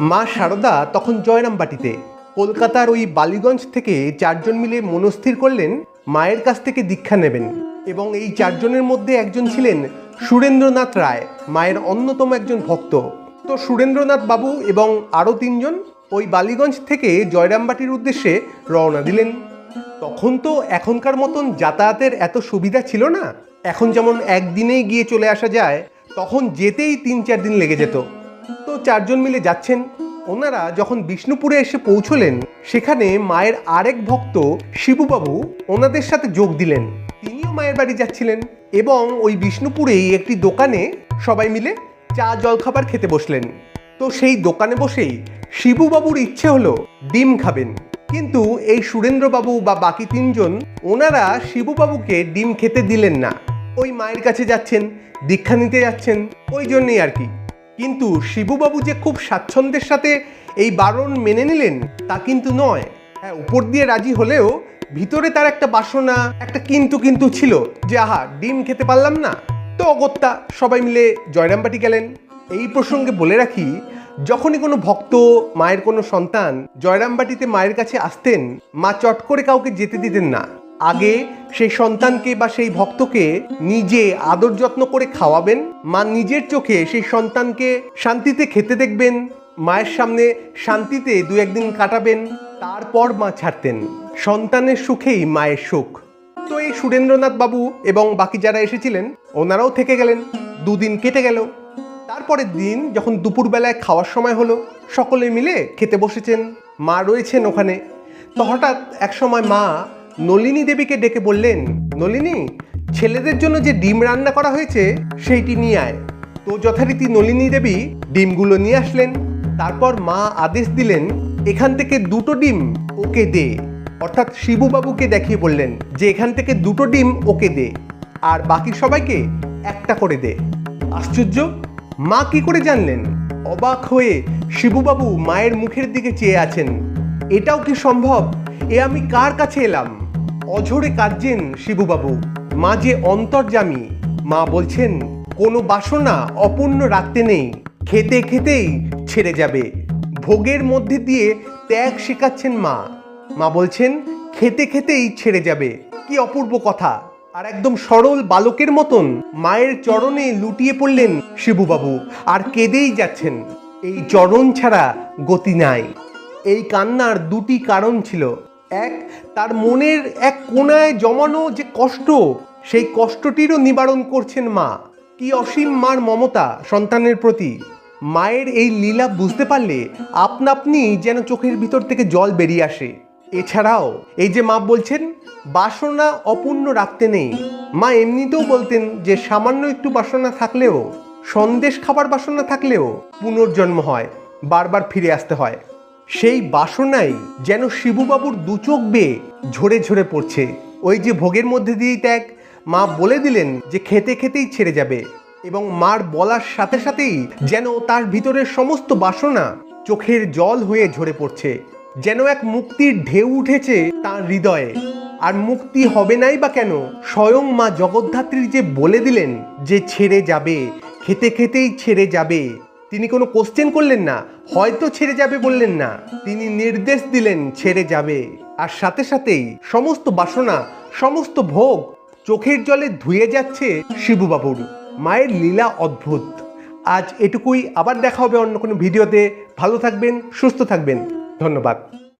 মা শারদা তখন জয়রামবাটিতে। কলকাতার ওই বালিগঞ্জ থেকে চারজন মিলে মনস্থির করলেন, মায়ের কাছ থেকে দীক্ষা নেবেন এবং এই চারজনের মধ্যে একজন ছিলেন সুরেন্দ্রনাথ রায়, মায়ের অন্যতম একজন ভক্ত। তো সুরেন্দ্রনাথ বাবু এবং আরও তিনজন ওই বালিগঞ্জ থেকে জয়রামবাটির উদ্দেশ্যে রওনা দিলেন। তখন তো এখনকার মতন যাতায়াতের এত সুবিধা ছিল না। এখন যেমন একদিনেই গিয়ে চলে আসা যায়, তখন যেতেই তিন চার দিন লেগে যেত। চারজন মিলে যাচ্ছেন, ওনারা যখন বিষ্ণুপুরে এসে পৌঁছলেন, সেখানে মায়ের আরেক ভক্ত শিবুবাবু ওনাদের সাথে যোগ দিলেন। তিনিও মায়ের বাড়ি যাচ্ছিলেন এবং ওই বিষ্ণুপুরেই একটি দোকানে সবাই মিলে চা, জলখাবার খেতে বসলেন। তো সেই দোকানে বসেই শিবুবাবুর ইচ্ছে হলো ডিম খাবেন। কিন্তু এই সুরেন্দ্রবাবু বা বাকি তিনজন ওনারা শিবুবাবুকে ডিম খেতে দিলেন না। ওই মায়ের কাছে যাচ্ছেন, দীক্ষা নিতে যাচ্ছেন, ওই জন্যই আর কি। কিন্তু শিবুবাবু যে খুব স্বাচ্ছন্দ্যের সাথে এই বারণ মেনে নিলেন, তা কিন্তু নয়। হ্যাঁ উপর দিয়ে রাজি হলেও ভিতরে তার একটা বাসনা, একটা কিন্তু কিন্তু ছিল যে, আহা, ডিম খেতে পারলাম না। তো অগত্যা সবাই মিলে জয়রামবাটি গেলেন। এই প্রসঙ্গে বলে রাখি, যখনই কোনো ভক্ত, মায়ের কোনো সন্তান জয়রামবাটিতে মায়ের কাছে আসতেন, মা চট করে কাউকে যেতে দিতেন না। আগে সেই সন্তানকে বা সেই ভক্তকে নিজে আদর যত্ন করে খাওয়াবেন। মা নিজের চোখে সেই সন্তানকে শান্তিতে খেতে দেখবেন, মায়ের সামনে শান্তিতে দু একদিন কাটাবেন, তারপর মা ছাড়তেন। সন্তানের সুখেই মায়ের সুখ। তো এই সুরেন্দ্রনাথ বাবু এবং বাকি যারা এসেছিলেন, ওনারাও থেকে গেলেন। দুদিন কেটে গেল। তারপরের দিন যখন দুপুরবেলায় খাওয়ার সময় হলো, সকলে মিলে খেতে বসেছেন। মা রয়েছেন ওখানে। তো হঠাৎ এক সময় মা নলিনী দেবীকে ডেকে বললেন, নলিনী, ছেলেদের জন্য যে ডিম রান্না করা হয়েছে, সেইটি নিয়ে আয়। তো যথারীতি নলিনী দেবী ডিমগুলো নিয়ে আসলেন। তারপর মা আদেশ দিলেন, এখান থেকে দুটো ডিম ওকে দে। অর্থাৎ শিবুবাবুকে দেখিয়ে বললেন, যে এখান থেকে দুটো ডিম ওকে দে, আর বাকি সবাইকে একটা করে দে। আশ্চর্য! মা কি করে জানলেন? অবাক হয়ে শিবুবাবু মায়ের মুখের দিকে চেয়ে আছেন, এটাও কি সম্ভব? এ আমি কার কাছে এলাম? অঝরে কাঁদছেন শিবুবাবু। মা যে অন্তর্জামী মা বলছেন, কোনো বাসনা অপূর্ণ রাখতে নেই। খেতে খেতেই ছেড়ে যাবে। ভোগের মধ্যে দিয়ে ত্যাগ শেখাচ্ছেন মা। মা বলছেন, খেতে খেতেই ছেড়ে যাবে। কি অপূর্ব কথা। আর একদম সরল বালকের মতন মায়ের চরণে লুটিয়ে পড়লেন শিবুবাবু। আর কেঁদেই যাচ্ছেন। এই চরণ ছাড়া গতি নাই। এই কান্নার দুটি কারণ ছিল। এক, তার মনের এক কোনায় জমানো যে কষ্ট, সেই কষ্টটিরও নিবারণ করছেন মা। কি অসীম মার মমতা সন্তানের প্রতি। মায়ের এই লীলা বুঝতে পারলে আপনা আপনি যেন চোখের ভিতর থেকে জল বেরিয়ে আসে। এছাড়াও, এই যে মা বলছেন, বাসনা অপূর্ণ রাখতে নেই। মা এমনিতেও বলতেন যে সামান্য একটু বাসনা থাকলেও, সন্দেশ খাবার বাসনা থাকলেও পুনর্জন্ম হয়, বারবার ফিরে আসতে হয়। সেই বাসনাই যেন শিবুবাবুর দু চোখ বেয়ে ঝরে ঝরে পড়ছে। ওই যে ভোগের মধ্যে দিয়েই ত্যাগ, মা বলে দিলেন যে খেতে খেতেই ছেড়ে যাবে এবং মার বলার সাথে সাথেই যেন তার ভিতরের সমস্ত বাসনা চোখের জল হয়ে ঝরে পড়ছে। যেন এক মুক্তির ঢেউ উঠেছে তার হৃদয়ে। আর মুক্তি হবে নাই বা কেন? স্বয়ং মা জগদ্ধাত্রী যে বলে দিলেন যে ছেড়ে যাবে, খেতে খেতেই ছেড়ে যাবে। তিনি কোনো কোশ্চেন করলেন না, হয়তো ছেড়ে যাবে বললেন না। তিনি নির্দেশ দিলেন ছেড়ে যাবে। আর সাথে সাথেই সমস্ত বাসনা, সমস্ত ভোগ চোখের জলে ধুয়ে যাচ্ছে শিবুবাবুর। মায়ের লীলা অদ্ভুত। আজ এটুকুই, আবার দেখা হবে অন্য কোনো ভিডিওতে। ভালো থাকবেন, সুস্থ থাকবেন। ধন্যবাদ।